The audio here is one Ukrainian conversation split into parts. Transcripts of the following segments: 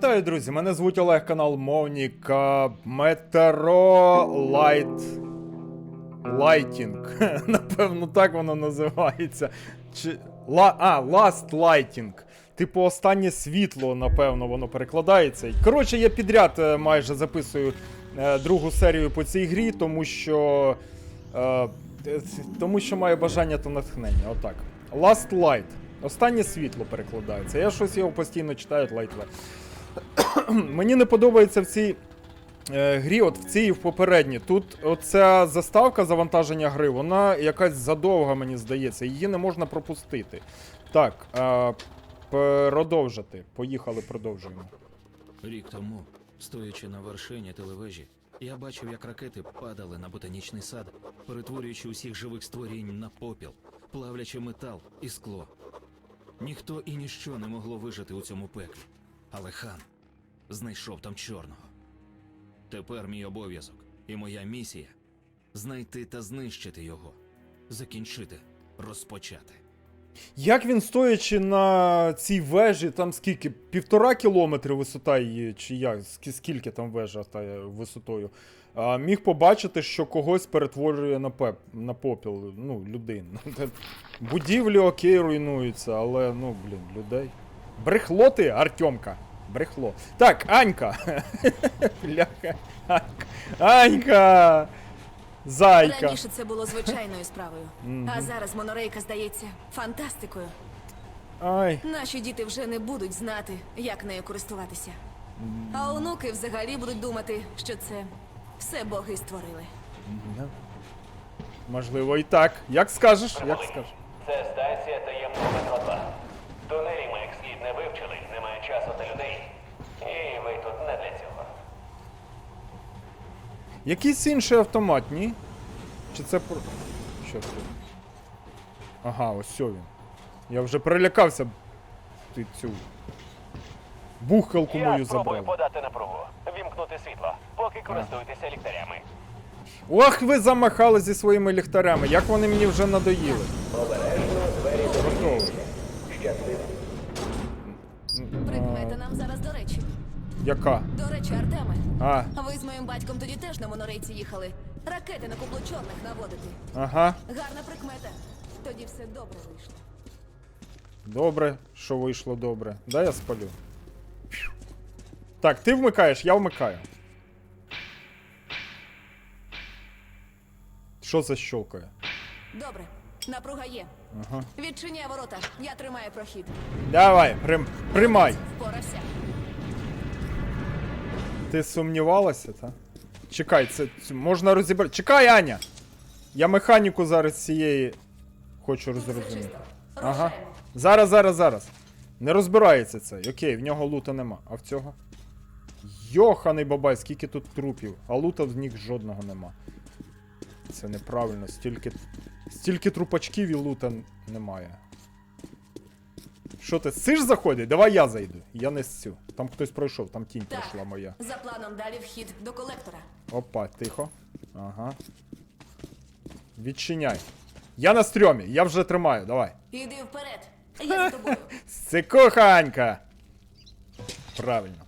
Вітаю, друзі! Мене звуть Олег, канал Мовніка Метеро Лайт. Лайтінг. Напевно, так воно називається. Чи... Ла... А, Last Lighting. Типу, останнє світло, напевно, воно перекладається. Коротше, я підряд е, майже записую е, другу серію по цій грі, тому що. Е, тому що маю бажання та натхнення. Отак. Last Light. Останнє світло перекладається. Я щось його постійно читаю Light. Мені не подобається в цій е, грі, от в цій і в попередній. Тут оця заставка завантаження гри, вона якась задовга, мені здається. Її не можна пропустити. Так, продовжити. Поїхали, продовжуємо. Рік тому, стоячи на вершині телевежі, я бачив, як ракети падали на ботанічний сад, перетворюючи усіх живих створінь на попіл, плавлячи метал і скло. Ніхто і ніщо не могло вижити у цьому пеклі, але хан знайшов там чорного. Тепер мій обов'язок і моя місія знайти та знищити його, закінчити, розпочати. Як він стоячи на цій вежі, там скільки? Півтора кілометри висота її, чи як? Скільки там вежа та висотою? А, міг побачити, що когось перетворює на, пеп, на попіл, ну, людин. Будівлі окей руйнуються, але ну, блін, людей. Брехло ти, Артемка. Брехло. Так, Анька. Бляха. Анька. Анька! Зайка. Раніше це було звичайною справою, а зараз монорейка здається фантастикою. Ай. Наші діти вже не будуть знати, як нею користуватися. А онуки взагалі будуть думати, що це все боги створили. Можливо, і так. Як скажеш, як скажеш. Це станція таємного метро 2. Тунелі ми як слід не вивчили, немає часу та людей. І ви тут не для цього. Якийсь інший автомат, ні? Чи це про. Що це? Ага, ось він. Я вже перелякався. Ти цю. бухалку Я мою спробую забрав. подати напругу, вімкнути світло, поки користуєтеся ліхтарями. Ох, ви замахали зі своїми ліхтарями. Як вони мені вже надоїли. Готово. Прикмета нам зараз до речі. Яка? До речі, Артеме, А, ви з моїм батьком тоді теж на монорейці їхали. Ракети на кублу чорних наводити. ага. Гарна прикмета. Тоді все добре вийшло. Добре, що вийшло добре. Дай я спалю. Так, ти вмикаєш, я вмикаю. Що за щелкає? Добре, напруга є. Ага. Відчиняй ворота, я тримаю прохід. Давай, прим, примай. Впорався. Ти сумнівалася, та? Чекай, це, це можна розібрати. Чекай, Аня! Я механіку зараз цієї хочу Все розрозуміти. Ага. Зараз, зараз, зараз. Не розбирається це. Окей, в нього лута нема. А в цього? Йоханий бабай, скільки тут трупів. А лута в них жодного нема. Це неправильно. Стільки. Стільки трупачків і лута немає. Що ти, сиш заходить? Давай я зайду. Я не сцю. Там хтось пройшов, там тінь Так, пройшла моя. за планом далі вхід до колектора. Опа, тихо. Ага. Відчиняй. Я на стрьомі, я вже тримаю, давай. Іди вперед. Я за тобою. Це коханька. Правильно.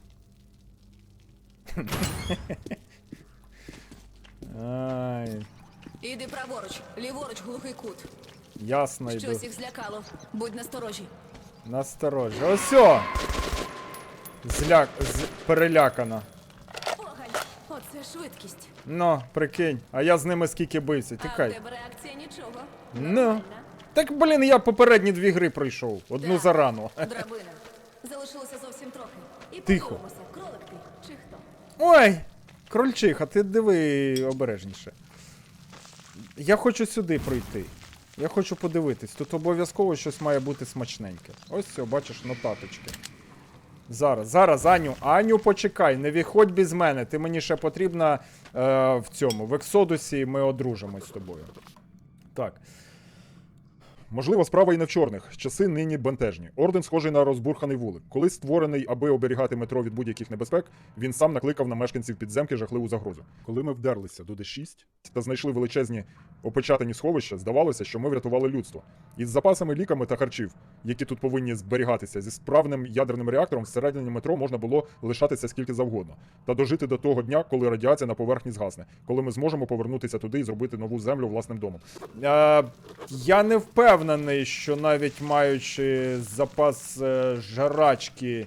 Ай, Іди праворуч, ліворуч глухий кут. ясно йду. Щось їх злякало. Будь насторожі. Насторожі. Осьо! Зляк... З... Перелякана. Оце швидкість. Ну, прикинь, а я з ними скільки бився. А в Тікай. тебе реакція нічого. Ну. Так, блін, я попередні дві гри пройшов. Одну Так, зарано. Драбина. Залишилося зовсім трохи. І Тихо. подивимося, кролик ти чи хто. Ой! Крольчиха, ти диви обережніше. Я хочу сюди пройти. Я хочу подивитись. Тут обов'язково щось має бути смачненьке. Ось все, бачиш, нотаточки. Зараз, зараз, Аню, Аню, почекай, не виходь без мене. Ти мені ще потрібна е, в цьому. В Ексодусі ми одружимось з тобою. Так. Можливо, справа і не в чорних. Часи нині бентежні. Орден схожий на розбурханий вулик. Коли створений, аби оберігати метро від будь-яких небезпек, він сам накликав на мешканців підземки жахливу загрозу. Коли ми вдерлися до Д6 та знайшли величезні опечатані сховища, здавалося, що ми врятували людство. Із запасами ліками та харчів, які тут повинні зберігатися, зі справним ядерним реактором всередині метро можна було лишатися скільки завгодно, та дожити до того дня, коли радіація на поверхні згасне, коли ми зможемо повернутися туди і зробити нову землю власним домом. Е, я не впевнений, що навіть маючи запас е, жрачки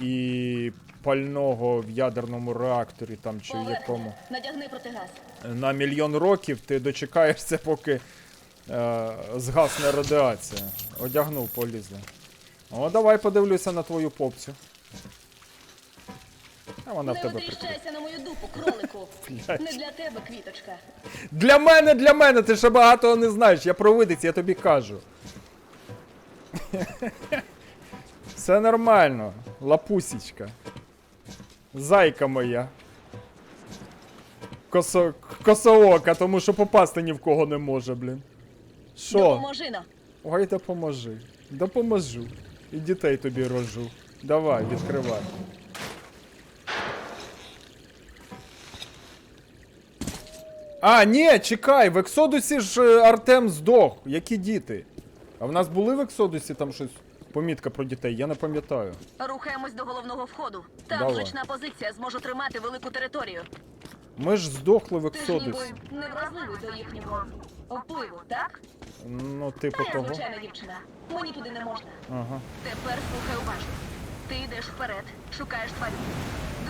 і пального в ядерному реакторі там чи в якому Надягни протигаз. на мільйон років ти дочекаєшся, поки е, згасне радіація. Одягнув, полізли. О, давай подивлюся на твою попцю. А вона в Не тебе прикольна. витріщайся на мою дупу, кролику. Не для тебе, квіточка. Для мене, для мене, ти ще багато не знаєш. Я провидець, я тобі кажу. Все нормально, лапусічка. Зайка моя. Косо... Косоока, тому що попасти ні в кого не може, блін. Що? Допоможи нам. Ой, допоможи. Допоможу. І дітей тобі рожу. Давай, відкривай. А, ні, чекай, в Ексодусі ж е, Артем здох. Які діти? А в нас були в Ексодусі там щось помітка про дітей, я не пам'ятаю. Рухаємось до головного входу. Там Давай. зручна позиція, зможу тримати велику територію. Ми ж здохли в Ти ж ніби Ексодусі. не вразливий до їхнього впливу, так? Ну, типу Та я того. звичайна дівчина. Мені туди не можна. Ага. Тепер слухай уважно. Ти йдеш вперед, шукаєш тварин.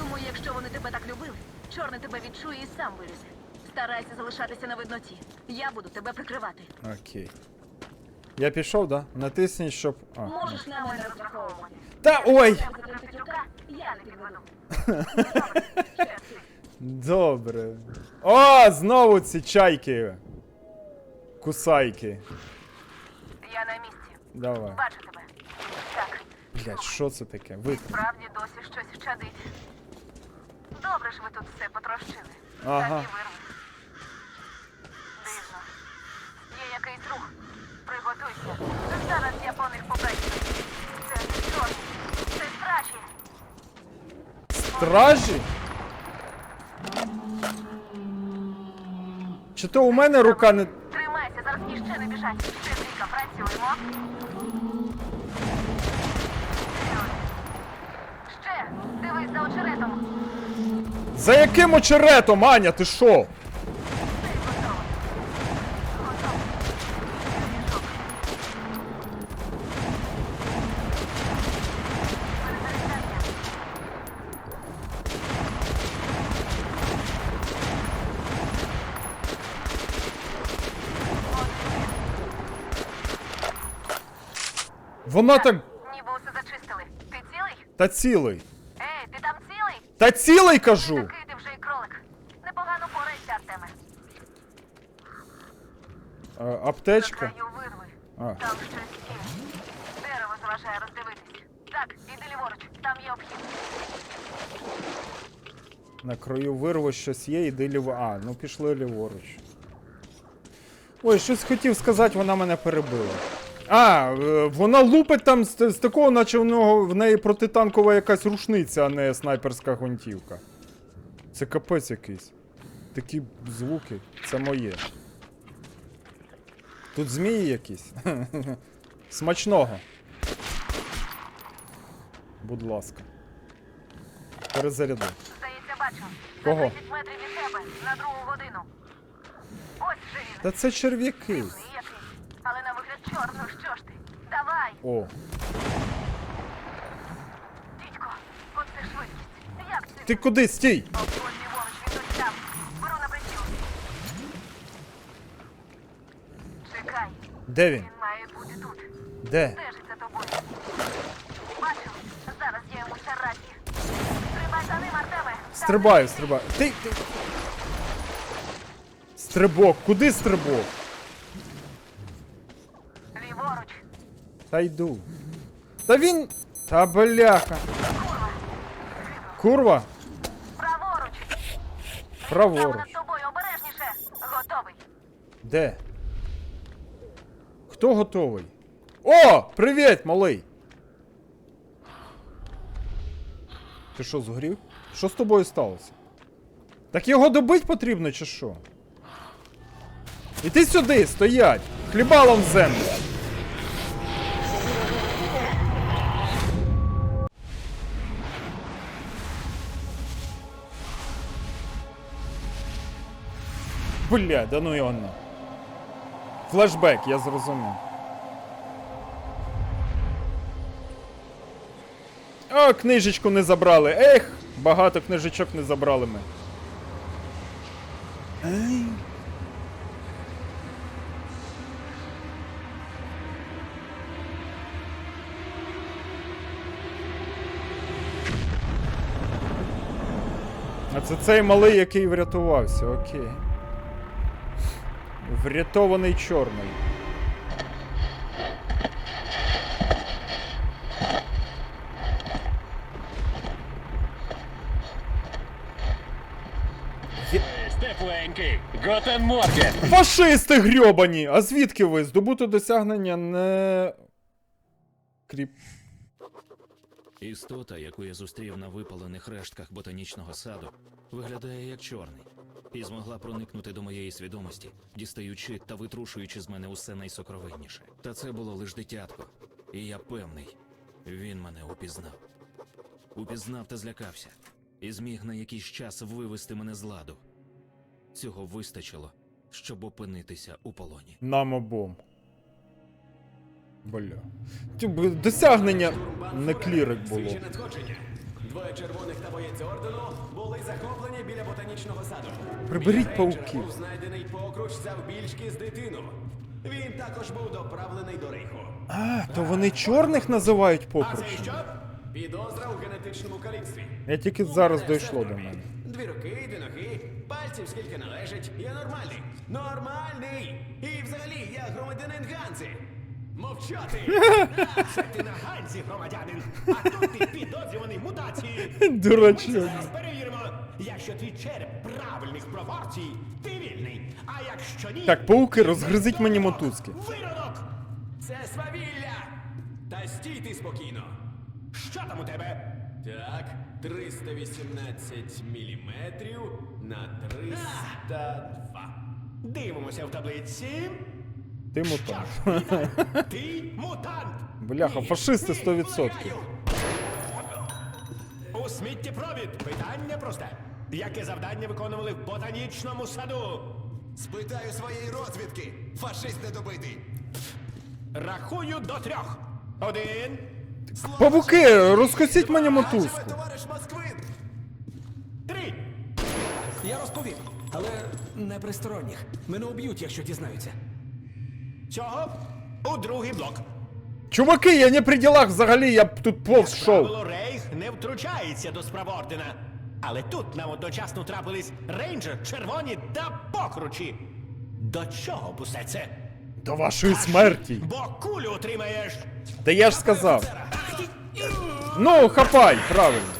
Думаю, якщо вони тебе так любили, чорний тебе відчує і сам вилізе. Старайся залишатися на видноті. Я буду тебе прикривати. Окей. Я пішов, да? Натисніть, щоб. А. Можеш на мене розраховувати. Та ой! Я не. Добре, О, знову ці чайки. Кусайки. Я на місці. Давай. Бачу тебе. Так, Блять, що це таке? Витри. справді досі щось чадить. Добре ж ви тут все потрощили. Ага. Такі вирви. Є якийсь рух. Приготуйся. Зараз я по них побачу. Це не чорт. Це страші. Стражі? Чи то у мене рука не. Тримайся, зараз іще не біжать. Ще двійка, працюємо. Ще, дивись за очеретом. За яким очеретом, Аня, ти що? Цей готовий. Готовий. Пішов. Перезаряджайся. Вона так. Ніби усе зачистили. Ти цілий? Та цілий. Ей, ти там цілий? Та цілий кажу! Такий ти вже і кролик. Непогано пораєшся, Артеме. А, аптечка. Краю вирви. А. Там щось є. Дерево заважає роздивитись. Так, іди ліворуч, там є обхід. На краю вирву щось є, іди ліво. А, ну пішли ліворуч. Ой, щось хотів сказати, вона мене перебила. А, е, вона лупить там з, з такого, наче в, нього, в неї протитанкова якась рушниця, а не снайперська гвинтівка. Це капець якийсь. Такі звуки, це моє. Тут змії якісь. Смачного. Будь ласка. Перезаряди. Здається, бачу. Кого? 10 метрів від тебе, на другу годину. Ось же він. Та це черв'яки. Вигляд чорно, що ж ти? Давай, О, дідько, оце швидкість. Як це? ти куди стій? Там. Беру на приціл. Чекай, Де він? він має бути тут. Де? Стежить за тобою. Бачу, зараз я йому ще раді. Стрибай за ним, Артеме. Стрибаю, стрибаю. Ти, ти. Стрибок, куди стрибок? Та йду. Та він. Та бляха. Курва? Праворуч. Праворуч. над тобою, обережніше. Готовий. Де? Хто готовий? О! Привіт, малий! Ти що, згорів? Що з тобою сталося? Так його добить потрібно, чи що? Іди сюди, стоять! Хлібалом в землю! Бля, да ну його. Флешбек, я зрозумів. О, книжечку не забрали. Ех, багато книжечок не забрали ми. Ей. А це цей малий, який врятувався, окей. Врятований чорний. Тепленький. Готен Морген. Фашисти грьобані! А звідки ви? Здобуто досягнення не. Кріп. Істота, яку я зустрів на випалених рештках ботанічного саду, виглядає як чорний, і змогла проникнути до моєї свідомості, дістаючи та витрушуючи з мене усе найсокровенніше. Та це було лиш дитятко, і я певний, він мене упізнав. Упізнав та злякався, і зміг на якийсь час вивести мене з ладу. Цього вистачило, щоб опинитися у полоні. Нам обом. Бля. Досягнення не клірик було. Двоє червоних та боєць ордену були захоплені біля ботанічного саду. Приберіть рейнджера Був знайдений покруч завбільшки з дитину. Він також був доправлений до рейху. А, то вони чорних називають А це що? Підозра у генетичному каліцтві. Я тільки зараз Все дійшло до мене. Дві руки, дві ноги, пальців скільки належить. Я нормальний. Нормальний! І взагалі я громадянин Ганзи. Мовчати! Це ти на Ганзі, громадянин. А тут ти підозрюваний в мутації. Дурачок. Зараз перевіримо. Якщо твій череп правильних пропорцій, ти вільний. А якщо ні, Так, пауки, розгризіть мені мотузки. виродок! Це свавілля! Та стій ти спокійно. Що там у тебе? Так, 318 міліметрів на 302. Дивимося в таблиці. Ти мутант. Ти мутант. Бляха, фашисти 100%. вбиваю. У сміттєпровід питання просте. Яке завдання виконували в ботанічному саду? Спитаю своєї розвідки. Фашист недобитий. Рахую до трьох. Один. Павуки, розкосіть мені мотузку. товариш Москвин! Три. Я розповім, але не при сторонніх. Мене уб'ють, якщо дізнаються. Цього у другий блок. Чуваки, я не при ділах взагалі, я б тут повз шов. Правило Рейх не втручається до справ ордена. Але тут нам одночасно трапились рейнджер, червоні та покручі. До чого б усе це? До вашої смерті. Бо кулю отримаєш. Та я ж сказав. Ну, хапай, правильно.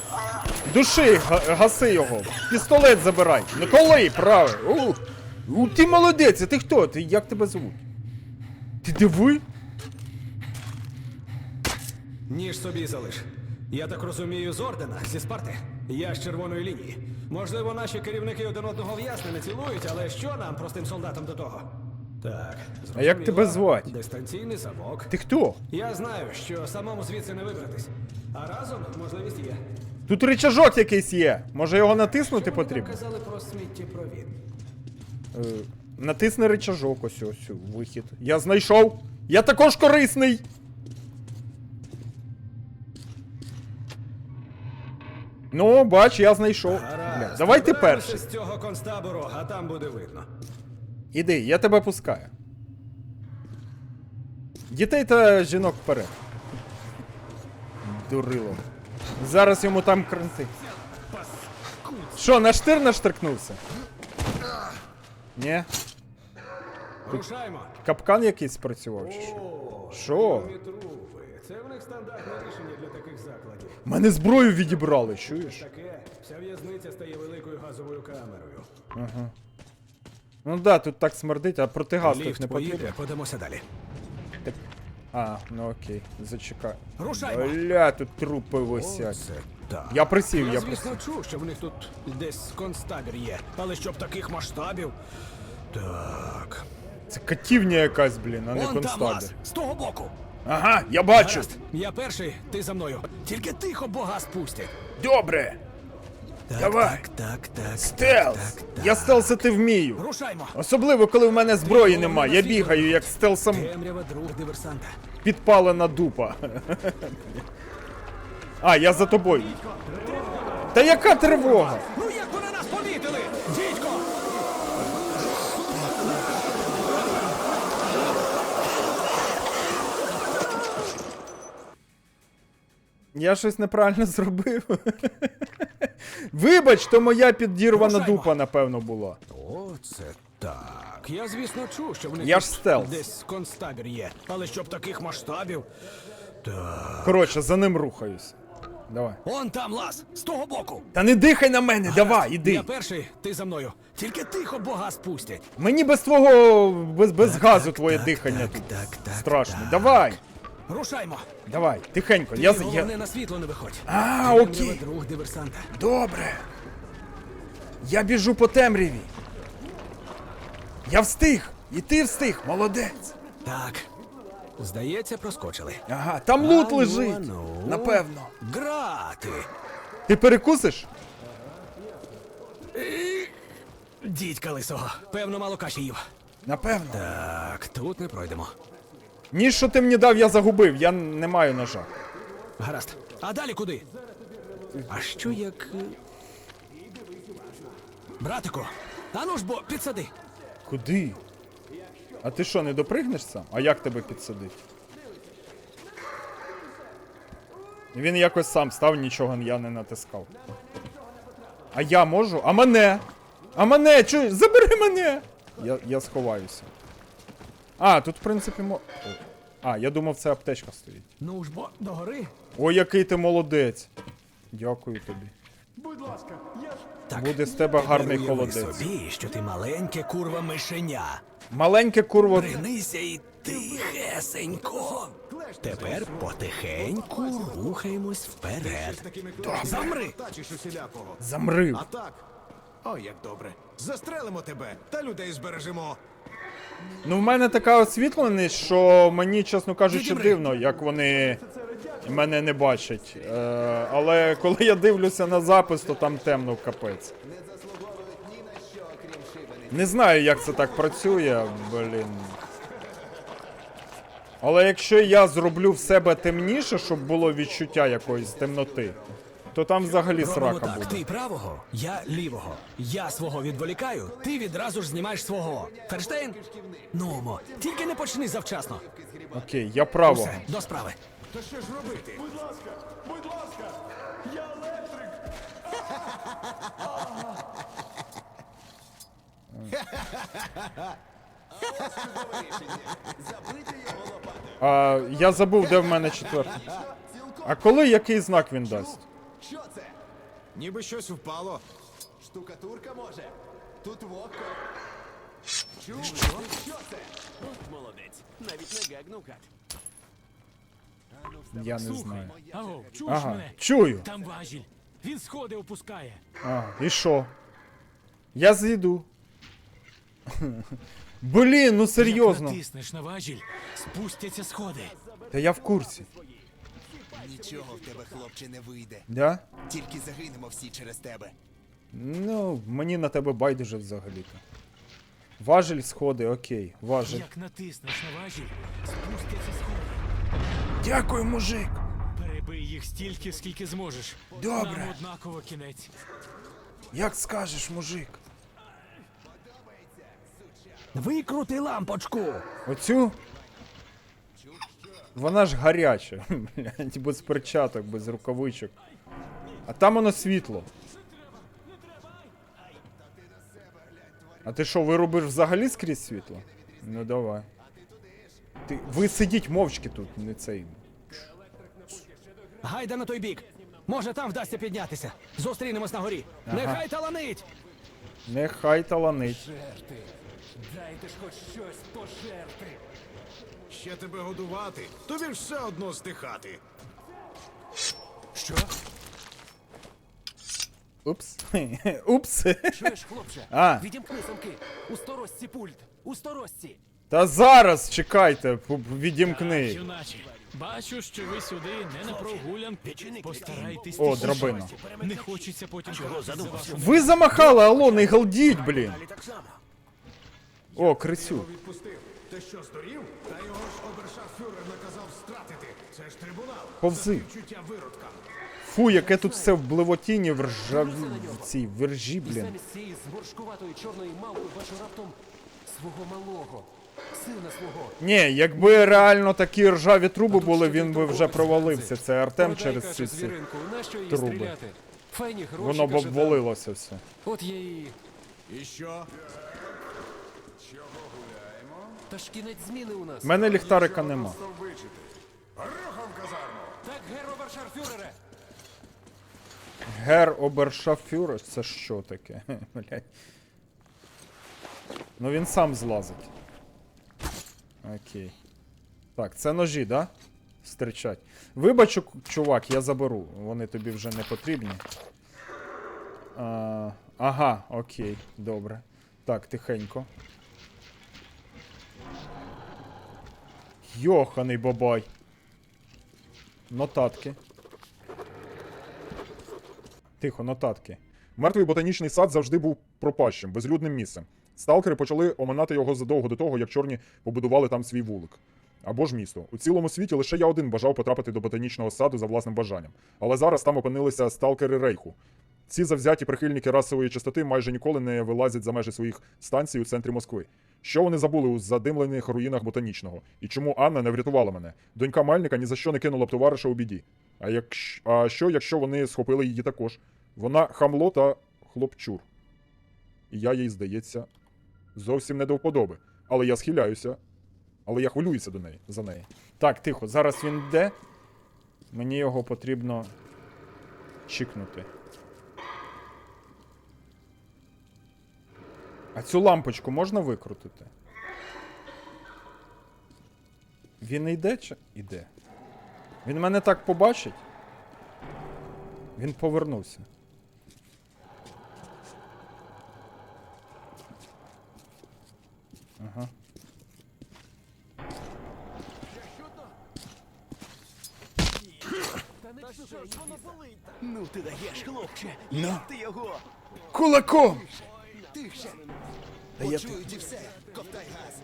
Души, га- гаси його. Пістолет забирай. Коли, правильно. У, у, ти молодець, а ти хто? Ти як тебе звуть? Ти диви? Ніж собі залиш. Я так розумію, з ордена, зі Спарти. Я з червоної лінії. Можливо, наші керівники один одного в'ясне не цілують, але що нам, простим солдатам, до того? Так, А як тебе звати? Дистанційний замок. Ти хто? Я знаю, що самому звідси не вибратись. А разом можливість є. Тут рычажок якийсь є. Може його натиснути Що потрібно? казали про сміттєпровід? Е, натисни рычажок, ось ось вихід. Я знайшов. Я також корисний. Ну, бач, я знайшов. Бля, Гаразд, давай ти перший. з цього концтабору, а там буде видно. Іди, я тебе пускаю. Дітей та жінок вперед. Дурило. Зараз йому там кранти. Що, на штир наштрикнувся? Ні? Рушаймо. Капкан якийсь спрацював чи що? Що? Трупи. Це в них стандартне рішення для таких закладів. Мене зброю відібрали, чуєш? Таке, вся в'язниця стає великою газовою камерою. Ага. Ну да, тут так смердить, а протигаз тут не потрібен. подамося далі. А, ну окей, зачекай. Рушаймо. Бля, тут трупи висять. Оце так. Я присів, Я, я звісно, чув, що в них тут десь концтабір є, але щоб таких масштабів. Так. Це катівня якась, блін, а не Вон там з того боку. Ага, я бачу. Гаразд, я перший, ти за мною. Тільки тихо бога спустять. Добре. Так, Давай. Так, так, так. Стелс. Я стелсити вмію. Рушаймо. Особливо, коли в мене зброї Ти немає. Я бігаю, як стелсом Темрява друг диверсанта. підпалена дупа. А, я за тобою. Та яка тривога? Ну як вони нас помітили? Дідько! Я щось неправильно зробив. Вибач, то моя підірвана дупа, напевно, була. Оце так. Я, звісно, чув, що в них Я ж стелс. десь концтабір є, але щоб таких масштабів. Коротше, за ним рухаюсь. Давай. Он там лаз, з того боку. Та не дихай на мене, давай, іди. Я перший, ти за мною. Тільки тихо бога спустять. Мені без твого без, без газу так, твоє так, дихання так, тут так, так, страшно. так. Давай, Рушаймо. давай, тихенько. Ти Я, головне я... на світло не виходь. А, Темрява окей. друг диверсанта. Добре. Я біжу по темряві. Я встиг. І ти встиг, молодець. Так. Здається, проскочили. Ага, там лут Ану, лежить. ану. Напевно. Грати. Ти перекусиш? Дідька лисого. Певно, мало каші їв. Напевно. Так, тут не пройдемо. Ніж, що ти мені дав, я загубив. Я не маю ножа. Гаразд. А далі куди? А що як. е, Братику, ану ж бо підсади. Куди? А ти що, не допригнеш сам? А як тебе підсадити? Він якось сам став, нічого я не натискав. А я можу? А мене? А мене? Чуєш? Забери мене! Я, я сховаюся. А, тут, в принципі, мо. А, я думав, це аптечка стоїть. Ну ж бо догори. Ой, який ти молодець. Дякую тобі. Будь ласка, я ж. Так. Буде з тебе гарний Уяви холодець. собі, що ти маленьке курва мишеня. Маленьке курво. Пригнися і тихесенько. Тепер потихеньку рухаємось вперед. Замри! Тачиш усілякого. Замрив. А так. Ой, як добре. Застрелимо тебе та людей збережемо. Ну, в мене така освітленість, що мені, чесно кажучи, дивно, як вони мене не бачать. Е, але коли я дивлюся на запис, то там темно капець. Не знаю, як це так працює, блін. Але якщо я зроблю в себе темніше, щоб було відчуття якоїсь темноти, то там взагалі Робимо срака так, буде. ти правого, я лівого. Я свого відволікаю, ти відразу ж знімаєш свого. Ферштейн? Ну, мо, тільки не почни завчасно. Окей, я правого. Все, до справи. Та що ж робити? Будь ласка, будь ласка, я електрик. А, я забув, де в мене четвертий. А коли який знак він дасть? Що це? Ніби щось впало. Штукатурка може. Тут вогко. Чув? Що це? Молодець. Навіть не гегнув гад. Я не знаю. Аго, чуєш Ага, мене? чую. Там важіль. Він сходи опускає. А, і що? Я зійду. Блін, ну Як натиснеш на важіль, спустяться сходи. Та я в курсі. Нічого в тебе, хлопче, не вийде. Да? Тільки загинемо всі через тебе. Ну, мені на тебе байдуже взагалі-то. Важель сходи, окей, важель. Як натиснеш на важіль, спустяться сходи. Дякую, мужик. Перебий їх стільки, скільки зможеш. Добре. Нам однаково кінець. Як скажеш, мужик. Викрути лампочку. Оцю? Вона ж гаряча. Блядь, без перчаток, без рукавичок. А там воно світло. А ти що, вирубиш взагалі скрізь світло? Ну давай. Ти, ви сидіть мовчки тут, не цей. Гайда на той бік. Може, там вдасться піднятися. Зустрінемось на горі. Нехай таланить. Нехай таланить. Дайте ж хоч щось пожерти. Ще тебе годувати, тобі ж все одно здихати. Що? Упс. Упс. Чуєш, хлопче? А. Відімкни замки. У сторожці пульт. У сторожці. Та зараз чекайте, відімкни. Юначе, бачу, що ви сюди не на прогулянку. Постарайтесь О, драбина. Не хочеться потім карати за вашу Ви замахали, алло, не галдіть, блін. так. О, крисю. Ти що, здурів? Та його ж обершафюрер наказав стратити. Це ж трибунал. Повзи. Чуття виродка. Фу, яке тут все в блевотіні, в ржаві, в цій вержі, блін. замість цієї згоршкуватої чорної мавки бачу раптом свого малого. Сина свого. Ні, якби реально такі ржаві труби були, він би вже провалився. Це Артем Продай, через каже, ці всі. труби. Файні гроші, Воно б каже, обвалилося все. От я і... І що? Та ж кінець зміни у нас. У мене ліхтарика нема. Так, герро Варшарфюрере! Гер Обершафюрер, це що таке? Ну він сам злазить. Окей. Так, це ножі, да? Стричать. Вибач, чувак, я заберу. Вони тобі вже не потрібні. А, ага, окей, добре. Так, тихенько. Йоханий бабай. Нотатки. Тихо, нотатки. Мертвий ботанічний сад завжди був пропащим, безлюдним місцем. Сталкери почали оминати його задовго до того, як чорні побудували там свій вулик. Або ж місто. У цілому світі лише я один бажав потрапити до ботанічного саду за власним бажанням. Але зараз там опинилися сталкери рейху. Ці завзяті прихильники расової чистоти майже ніколи не вилазять за межі своїх станцій у центрі Москви. Що вони забули у задимлених руїнах ботанічного? І чому Анна не врятувала мене? Донька Мельника ні за що не кинула б товариша у біді. А, якщо, а що, якщо вони схопили її також? Вона хамло та хлопчур. І я їй, здається, зовсім не до вподоби. Але я схиляюся. Але я хвилююся до неї за неї. Так, тихо, зараз він йде. Мені його потрібно чікнути. А цю лампочку можна викрутити? Він йде чи іде? Він мене так побачить? Він повернувся. Ага. Ну ти даєш, хлопче. Як ти його? Кулаком! Тихше. Почують і все. Ковтай газ.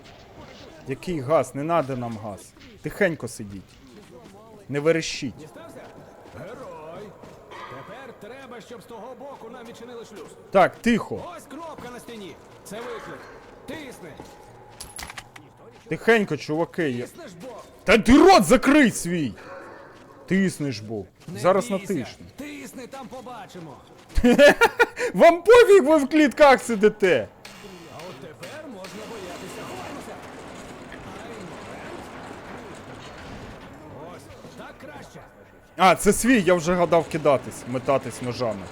Який газ? Не надо нам газ. Тихенько сидіть. Не верещіть. Герой! Тепер треба, щоб з того боку нам відчинили шлюз. Так, тихо. Ось кнопка на стіні. Це виклик. Тисни. Тихенько, чуваки. Я... Тиснеш бок. Та ти рот закрий свій! Тиснеш був. Не Зараз бійся. натисну. Тисни, там побачимо. Вам пофіг, ви в клітках сидите. А от тепер можна боятися. Ховаймося. Ось, так краще. А, це свій, я вже гадав кидатись, метатись ножами.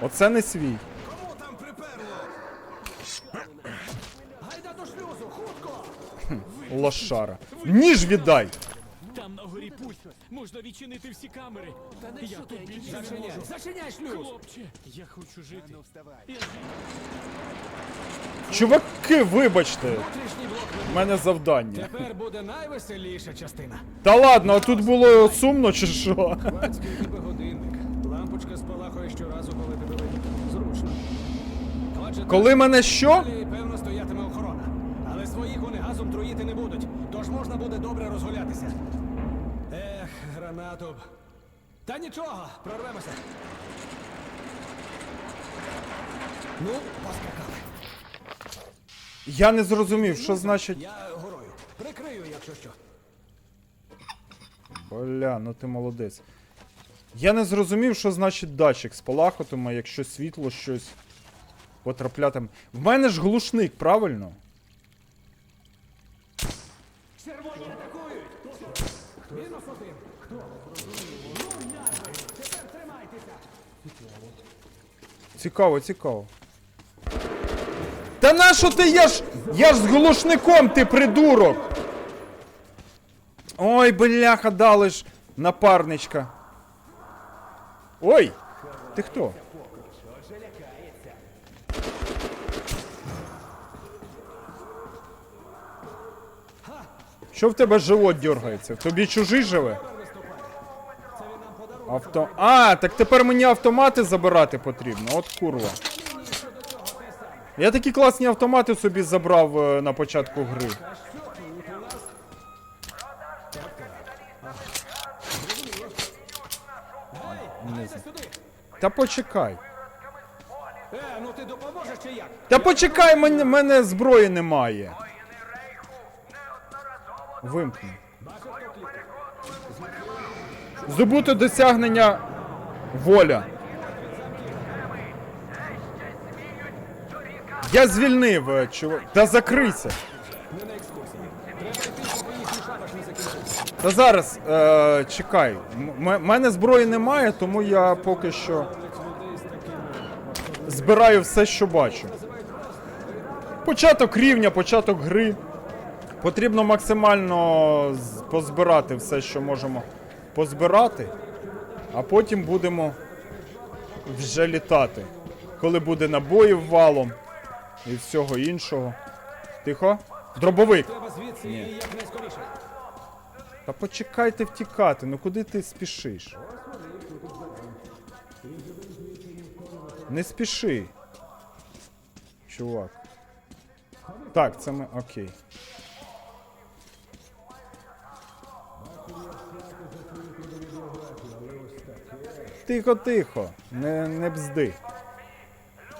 Оце не свій. Кому там приперло? Гайда до шлюзу, хутко! Лошара. Ніж віддай! Там на горі пульт. Можна відчинити всі камери. я тут більше не Зачиняй, можу. зачиняй шлюз! Хлопче, я хочу жити. Я Чуваки, вибачте, Внутрішній блок в мене завдання. Тепер буде найвеселіша частина. Та ладно, а тут було сумно чи що? Бацький ніби годинник. Лампочка спалахує щоразу, коли тебе видно. Зручно. Отже, Коли мене що? далі, певно, стоятиме охорона. Але своїх вони газом труїти не будуть, тож можна буде добре розгулятися. Гранату. Та нічого, прорвемося. Ну, поскакали. Я не зрозумів, що значить. Я горою. Прикрию, якщо що. Бля, ну ти молодець. Я не зрозумів, що значить датчик спалахатиме, якщо світло щось потраплятиме. В мене ж глушник, правильно? Червоні атакують! Мінус один. Хто? Ну, нахуй. Тепер тримайтеся. Цікаво, цікаво. Та нащо ти я ж. Я ж з глушником, ти придурок! Ой, бляха, дали ж напарничка. Ой! Ти хто? Що в тебе живот дергається? В тобі чужий живе? Авто. А, так тепер мені автомати забирати потрібно. От курва. Я такі класні автомати собі забрав е, на початку гри. Не знаю. Та почекай. Та почекай, мене, мене зброї немає. Вимкни. Здобути досягнення воля. Я звільнив, е, чувак. Та закрийся. Та зараз, е, чекай. М- мене зброї немає, тому я поки що збираю все, що бачу. Початок рівня, початок гри. Потрібно максимально позбирати все, що можемо позбирати, а потім будемо вже літати. Коли буде набоїв валом і всього іншого. Тихо. Дробовик. Треба звідси і якнайскоріше. Та почекайте втікати, ну куди ти спішиш? Не спіши. Чувак. Так, це ми. Окей. Тихо, тихо. Не, не бзди.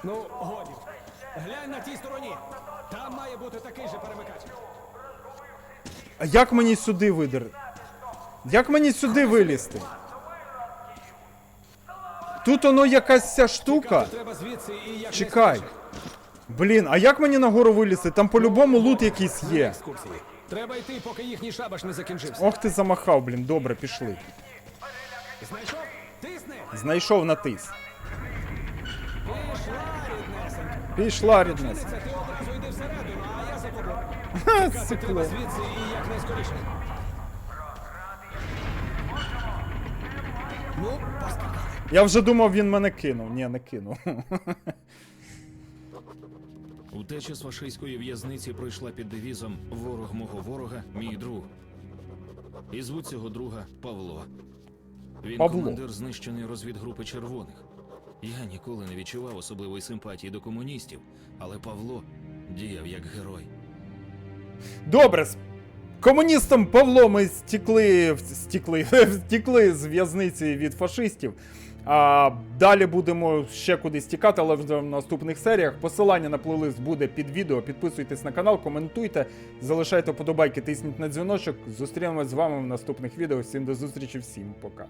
Ну, годі. Глянь на тій стороні. Там має бути такий же перемикач. А як мені сюди видер? Як мені сюди вилізти? Тут воно якась ця штука. Чекай. Блін, а як мені нагору вилізти? Там по-любому лут якийсь є. Треба йти, поки їхній шабаш не закінчився. Ох ти замахав, блін, добре, пішли. Знайшов? Знайшов натис. Пішла, ріднес. Ти одразу йди всередину, а я за тобою. Ха, Тікати сикло. звідси і якнайскоріше. Ну, поскакали. Я вже думав, він мене кинув. Ні, не кинув. Утеча з фашистської в'язниці пройшла під девізом Ворог мого ворога, мій друг. І звуть цього друга Павло. Він Павло. командир знищеної розвідгрупи червоних. Я ніколи не відчував особливої симпатії до комуністів, але Павло діяв як герой. Добре, з комуністом Павло ми стікли, стікли, стікли, з в'язниці від фашистів. А далі будемо ще кудись тікати, але вже в наступних серіях. Посилання на плейлист буде під відео. Підписуйтесь на канал, коментуйте, залишайте подобайки, тисніть на дзвіночок. Зустрінемось з вами в наступних відео. Всім до зустрічі, всім пока.